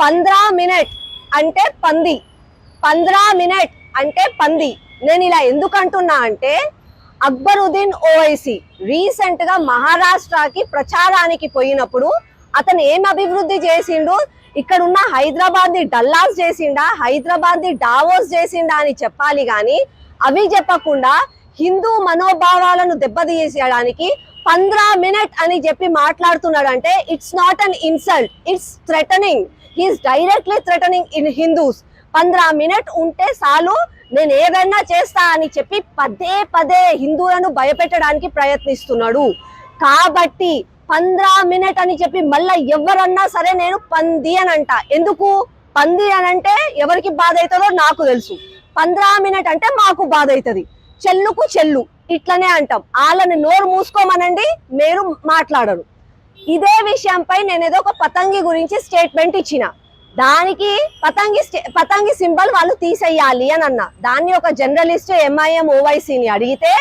పంద్రా minute అంటే పంది. పంద్రా minute అంటే పంది. నేను ఇలా ఎందుకు అంటున్నా అంటే అక్బరుద్దీన్ ఓవైసీ రీసెంట్గా మహారాష్ట్రకి ప్రచారానికి పోయినప్పుడు అతను ఏం అభివృద్ధి చేసిండు? ఇక్కడ ఉన్న హైదరాబాద్ డల్లాస్ చేసిండా? హైదరాబాద్ని డావోస్ చేసిండా అని చెప్పాలి కానీ అవి చెప్పకుండా హిందూ మనోభావాలను దెబ్బతీసేయడానికి పంద్రా మినిట్ అని చెప్పి మాట్లాడుతున్నాడు అంటే it's not an insult it's threatening he's directly threatening in Hindus పంద్రా minute ఉంటే చాలు నేను ఏదైనా చేస్తా అని చెప్పి పదే పదే హిందువులను భయపెట్టడానికి ప్రయత్నిస్తున్నాడు. కాబట్టి పంద్రా మినిట్ అని చెప్పి మళ్ళా ఎవరన్నా సరే నేను పంది అని అంట. ఎందుకు? పంది అని అంటే ఎవరికి బాధ అవుతుందో నాకు తెలుసు. పంద్రా మినిట్ అంటే మాకు బాధ అవుతుంది చెల్లుకు చెల్లు ఇట్లనే అంటాం. వాళ్ళని నోరు మూసుకోమనండి మీరు మాట్లాడరు. ఇదే విషయంపై నేను ఏదో ఒక పతంగి గురించి స్టేట్మెంట్ ఇచ్చిన. దానికి పతంగి స్టే- పతంగి సింబల్ వాళ్ళు తీసేయాలి అని అన్న. దాన్ని ఒక జర్నలిస్ట్ ఎంఐఎం ఓవైసీని అడిగితే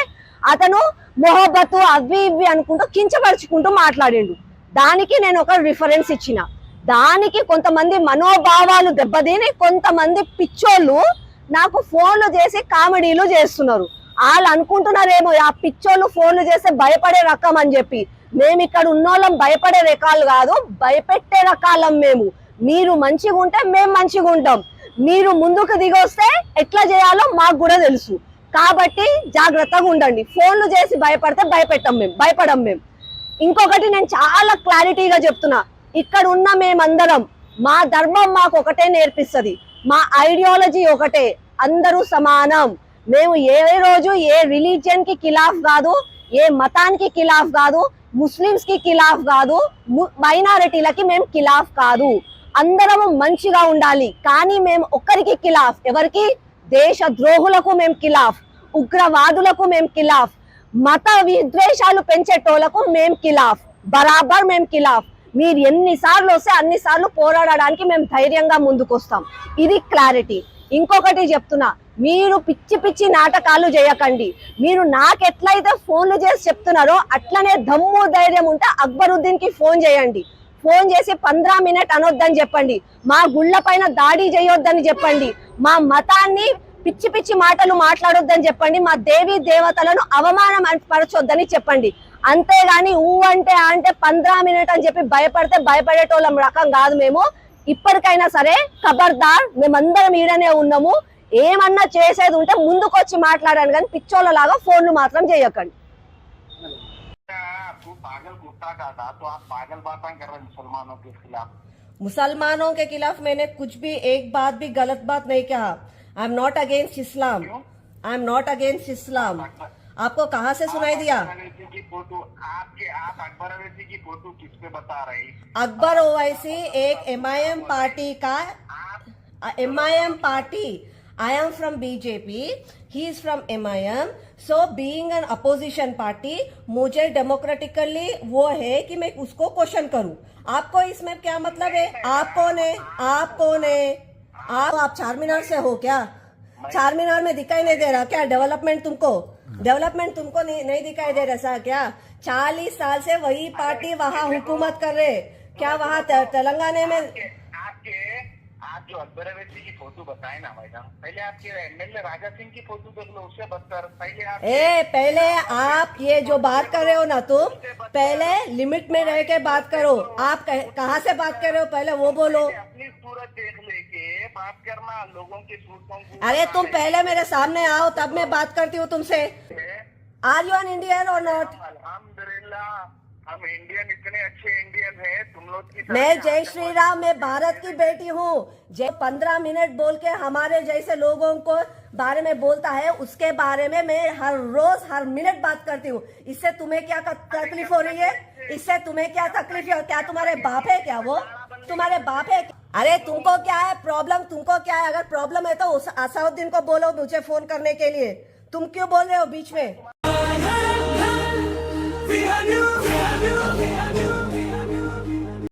అతను మొహబ్బతు అవి ఇవి అనుకుంటూ కించపరుచుకుంటూ మాట్లాడిండు. దానికి నేను ఒక రిఫరెన్స్ ఇచ్చిన. దానికి కొంతమంది మనోభావాలు దెబ్బతిని కొంతమంది పిచ్చోళ్ళు నాకు ఫోన్లు చేసి కామెడీలు చేస్తున్నారు. వాళ్ళు అనుకుంటున్నారేమో ఆ పిచ్చోళ్ళు ఫోన్లు చేస్తే భయపడే రకం అని చెప్పి. మేము ఇక్కడ ఉన్నోళ్ళం భయపడే రకాలు కాదు భయపెట్టే రకాలం మేము. మీరు మంచిగా ఉంటే మేము మంచిగా ఉంటాం. మీరు ముందుకు దిగొస్తే ఎట్లా చేయాలో మాకు కూడా తెలుసు. కాబట్టి జాగ్రత్తగా ఉండండి. ఫోన్లు చేసి భయపడితే భయపెట్టాం మేము భయపడం మేము. ఇంకొకటి నేను చాలా క్లారిటీగా చెప్తున్నా. ఇక్కడ ఉన్న మేమందరం మా ధర్మం మాకు ఒకటే నేర్పిస్తుంది. మా ఐడియాలజీ ఒకటే. అందరూ సమానం. మేము ఏ రోజు ఏ రిలీజియన్కి ఖిలాఫ్ కాదు ఏ మతానికి ఖిలాఫ్ కాదు ముస్లిమ్స్కి ఖిలాఫ్ కాదు మైనారిటీలకి మేము ఖిలాఫ్ కాదు. అందరము మంచిగా ఉండాలి కానీ మేము ఒక్కరికి ఖిలాఫ్. ఎవరికి? దేశ ద్రోహులకు మేము ఖిలాఫ్ ఉగ్రవాదులకు మేము ఖిలాఫ్ మత విద్వేషాలు పెంచేటోళ్ళకు మేం ఖిలాఫ్ బరాబర్ మేం ఖిలాఫ్. మీరు ఎన్నిసార్లు వస్తే అన్ని సార్లు పోరాడడానికి మేము ధైర్యంగా ముందుకొస్తాం. ఇది క్లారిటీ. ఇంకొకటి చెప్తున్నా మీరు పిచ్చి పిచ్చి నాటకాలు చేయకండి. మీరు నాకెట్లయితే ఫోన్లు చేసి చెప్తున్నారో అట్లనే దమ్ము ధైర్యం ఉంటే అక్బరుద్దీన్కి ఫోన్ చేయండి. ఫోన్ చేసి పంద్రా మినిట్ అనొద్దని చెప్పండి. మా గుళ్ళ పైన దాడి చేయొద్దని చెప్పండి. మా మతాన్ని పిచ్చి పిచ్చి మాటలు మాట్లాడొద్దని చెప్పండి. మా దేవి దేవతలను అవమానం పరచొద్దని చెప్పండి. అంతేగాని ఊ అంటే అంటే పంద్రా మినిట్ అని చెప్పి భయపడితే భయపడేటోళ్ళం రకం కాదు మేము. ఇప్పటికైనా సరే ఖబర్దార్ మేమందరం ఈడనే ఉన్నాము. ఏమన్నా చేసేది ఉంటే ముందుకొచ్చి మాట్లాడాను కానీ పిచ్చోళ్ళ లాగా ఫోన్లు మాత్రం చేయకండి तू पागल गुस्सा का था तो आप पागल बातें कर रहे हैं मुसलमानों के खिलाफ मुसलमानों के खिलाफ मैंने कुछ भी एक बात भी गलत बात नहीं कहा I am not against Islam I am not against Islam आपको कहाँ से सुनाई दिया अकबर अवैसी की फोटो आपके आप अकबर अवैसी की फोटो किस पे बता रहे अकबर ओवैसी एक एमआईएम पार्टी का MIM party I am from BJP he is from MIM so being an opposition party मुझे डेमोक्रेटिकली वो है कि मैं उसको क्वेश्चन करूँ। आपको इसमें क्या मतलब है? आप कौन है? आप कौन है? आप आप चार मीनार से हो क्या? चार मीनार में दिखाई नहीं दे रहा क्या? डेवलपमेंट तुमको? डेवलपमेंट तुमको नहीं, नहीं दिखाई दे रहा सा क्या? चालीस साल से वही पार्टी वहाँ हुकूमत कर रहे। क्या वहाँ तेलंगाना में आप जो अकबर की फ़ोटो बताए ना मैडम पहले आपके एमएलए राजा सिंह की फ़ोटो देख लो उससे बदतर पहले आप ए पहले आप ये जो बात कर रहे हो ना तुम पहले लिमिट में रह के बात करो। आप कह- कहाँ से बात कर रहे हो? पहले वो बोलो। अपनी सूरत देख लेके बात करना लोगों की सूरतों अरे तुम पहले मेरे सामने आओ तब मैं बात करती हूँ तुमसे। आर यू एन इंडियन और नॉट अल्हम्दुलिल्लाह। हम इंडियन इतने अच्छे इंडियन हैं तुम लोग की मैं जय श्री राम मैं भारत की बेटी हूँ। जय पंद्रह मिनट बोल के हमारे जैसे लोगों को बारे में बोलता है उसके बारे में मैं हर रोज हर मिनट बात करती हूँ। इससे तुम्हें क्या तकलीफ़ हो रही है? इससे तुम्हें क्या तकलीफ़ है? क्या तुम्हारे बाप है क्या वो? तुम्हारे बाप है अरे तुमको क्या है? प्रॉब्लम तुमको क्या है? अगर प्रॉब्लम है तो उस असाउद्दीन को बोलो मुझे फ़ोन करने के लिए। तुम क्यों बोल रहे हो बीच में? We are new, we are new, we are new.